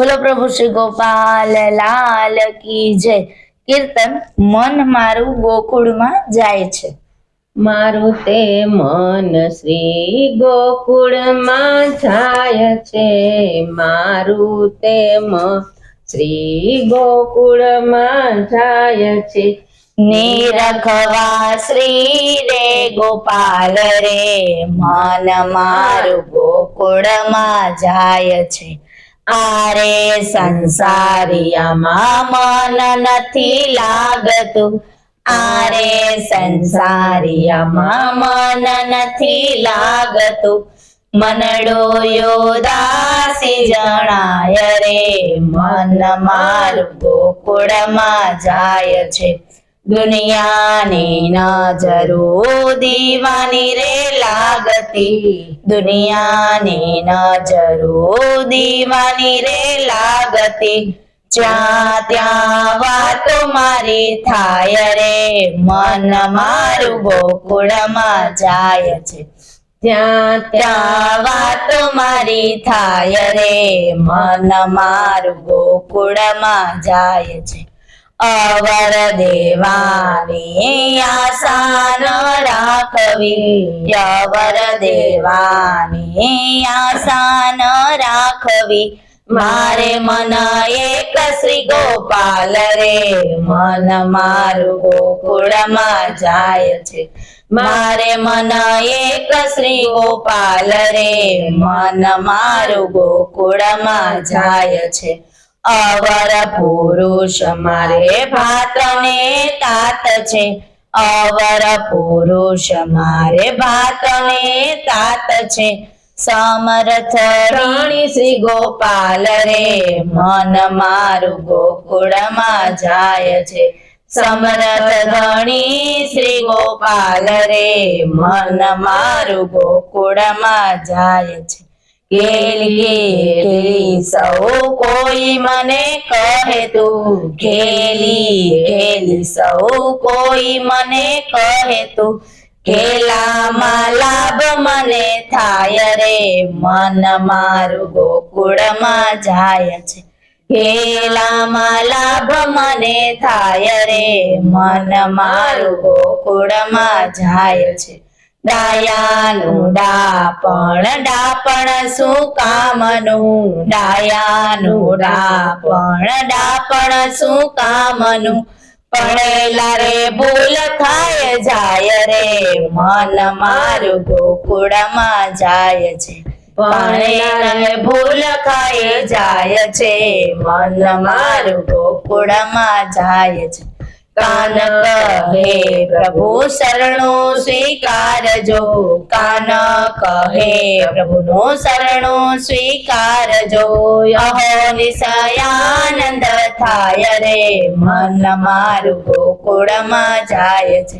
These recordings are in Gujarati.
બોલો પ્રભુ શ્રી ગોપાલ લાલ કી જય. કીર્તન મન મારું ગોકુળમાં જાય છે. મારું તે મન શ્રી ગોકુળમાં જાય છે. મારું તે મન શ્રી ગોકુળમાં જાય છે. નિરખવા શ્રી રે ગોપાલ રે મન મારું ગોકુળમાં જાય છે. આરે સંસારિયામાં મન નથી લાગતું. આરે સંસારિયામાં મન નથી લાગતું. મનડો યોદાસી જણાય રે, મન મારું ગોકુળમાં જાય છે. દુનિયાની નજરો દીવાની રે લાગતી. દુનિયાની નજરો દીવાની રે લાગતી. જ્યાં ત્યાં વાતો મારી થાય રે, મન મારું ગોકુળમાં જાય છે. ત્યાં ત્યાં વાતો મારી થાય રે, મન મારું ગોકુળમાં જાય છે. અવર દેવાની આસાન રાખવી. અવર દેવાની આસાન રાખવી. મારે મન એક શ્રી ગોપાલ રે. મન મારું ગોકુળમાં જાય છે. મારે મન એક શ્રી ગોપાલ રે. મન મારું ગોકુળમાં જાય છે. અવર પુરુષ મારે ભાતને તાત છે. અવર પુરુષ મારે ભાતને તાત છે. સમર્થ રાણી શ્રી ગોપાલ રે, મન મારું ગોકુળમાં જાય છે. સમરથ ધણી શ્રી ગોપાલ રે, મન મારું ગોકુળમાં જાય છે. કેલી કેલી, સૌ કોઈ મને કહે તું. ખેલી ખેલી સૌ કોઈ મને કહે તું. ખેલામાં લાભ મને થાય રે, મન મારું ગોકુળમાં જાય છે. ખેલામાં લાભ મને થાય રે, મન મારું ગોકુળમાં જાય છે. ડાયાનું ડાપણ ડાપણ શું કામનું? ડાયાનું ડાપણ ડાપણ શું કામનું? પડેલા રે ભૂલ થાય જાય રે મન મારું ગોકુળમાં જાય છે. પડેલા રે ભૂલ ખાય જાય છે મન મારું ગોકુળમાં જાય છે. કાન કહે પ્રભુ શરણું સ્વીકારજો કાન કહે પ્રભુનો શરણું સ્વીકારજો અહો નિશયાનંદ થાય રે. મન મારું ગોકુળમાં જાય છે.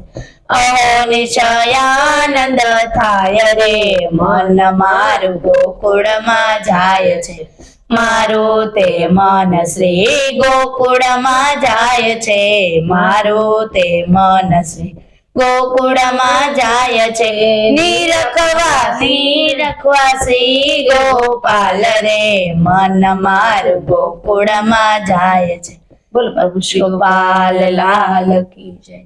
અહો નિશયાનંદ થાય રે. મન મારું ગોકુળમાં જાય છે. મારું તે મન શ્રી ગોકુળમાં જાય છે. મારું તે મન શ્રી ગોકુળમાં જાય છે. નિરખવા નિરખવા શ્રી ગોપાલ રે મન મારું ગોકુળમાં જાય છે. બોલ ગોપાલ લાલ કી જય.